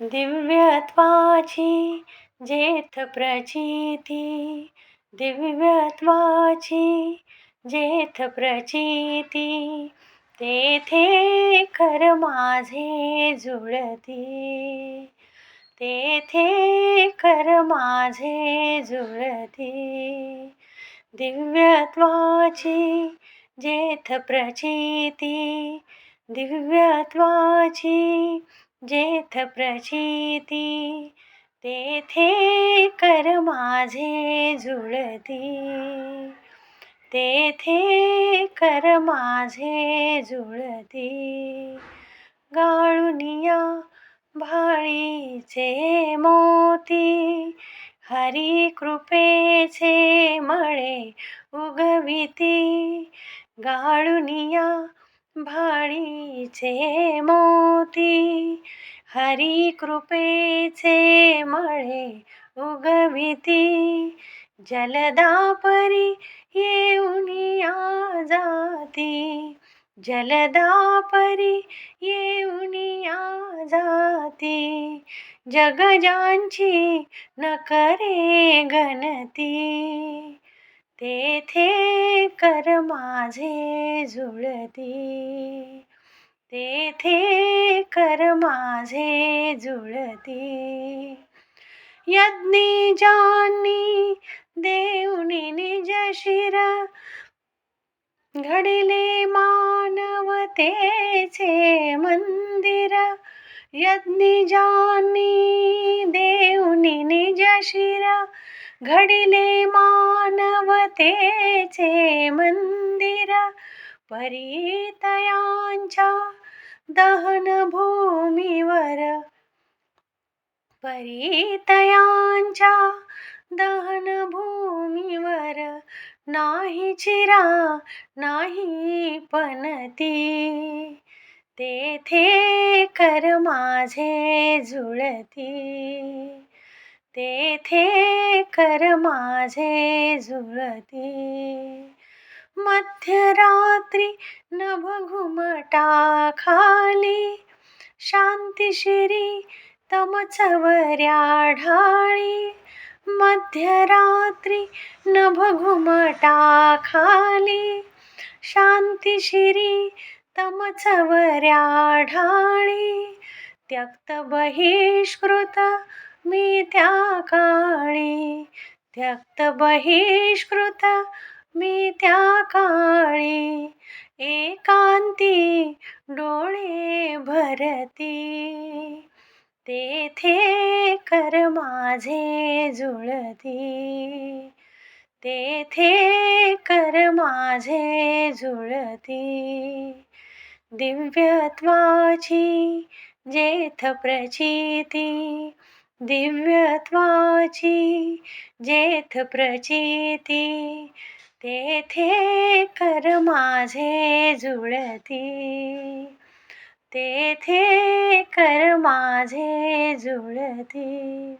दिव्यत्वाची जेथ प्रचिती दिव्यत्वाची जेथ प्रचिती तेथे कर माझे जुळती तेथे कर माझे जुळती. दिव्यत्वाची जेथ प्रचिती दिव्यत्वाची जेथ प्रचिती तेथे कर माझे जुळती. तेथे कर माझे जुळती. गाळुनिया भाळीचे मोती हरी कृपेचे मळे उगविती. गाळुनिया भाळीचे मोती हरी कृपेचे मळे उगविती. जलदापरी येऊनिया जाती. जलदापरी येऊनिया जाती. जगजांची न करे गणती तेथे कर माझे जुळती. तेथे कर माझे जुळती. यज्ञी जानी देऊनी निज शिर. घडले मानवतेचे मंदिर. यज्ञी जानी देऊनी निज शिर. घडिले मानवतेचे मंदिर परितयांच्या दहन भूमीवर. परितयांच्या दहन भूमीवर नाही चिरा नाही पणती तेथे कर माझे जुळती. तेथे कर माझे जुळती. मध्यरात्री नभ घुमटा खाली शांतीशिरी तमचवऱ्या ढाळी. मध्यरात्री नभ घुमटा खाली शांतीशिरी तमचवऱ्या ढाळी. त्यक्त बहिष्कृत मी त्या काळी त्यक्त बहिष्कृत. मी त्या काळी एकांती डोळे भरती. तेथे कर माझे जुळती. तेथे कर माझे जुळती. दिव्यत्वाची जेथ प्रचिती दिव्यत्वाची जेथ प्रचिती तेथे कर माझे जुळती. तेथे कर माझे जुळती.